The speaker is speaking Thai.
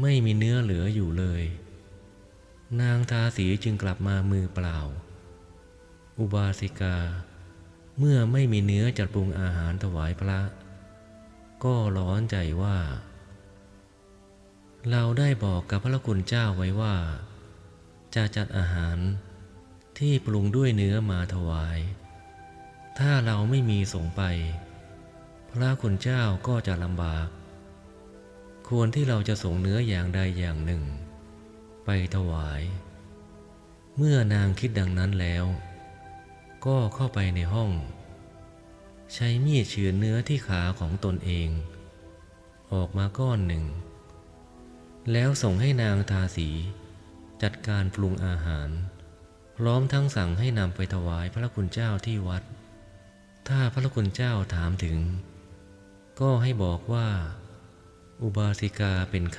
ไม่มีเนื้อเหลืออยู่เลย นางทาสีจึงกลับมามือเปล่า อุบาสิกา เมื่อไม่มีเนื้อจัดปรุงอาหารถวายพระ ก็ร้อนใจว่า เราได้บอกกับพระคุณเจ้าไว้ว่า จะจัดอาหารที่ปรุงด้วยเนื้อมาถวาย ถ้าเราไม่มีส่งไป พระคุณเจ้าก็จะลำบาก ควรที่เราจะส่งเนื้ออย่างใดอย่างหนึ่ง ไปถวาย เมื่อนางคิดดังนั้นแล้ว ก็เข้าไปในห้อง ใช้มีดเฉือนเนื้อที่ขาของตนเอง ออกมาก้อนหนึ่ง แล้วส่งให้นางทาสี จัดการปรุงอาหาร พร้อมทั้งสั่งให้นำไปถวายพระคุณเจ้าที่วัด ถ้าพระคุณเจ้าถามถึง ก็ให้บอกว่า อุบาสิกาเป็นข้า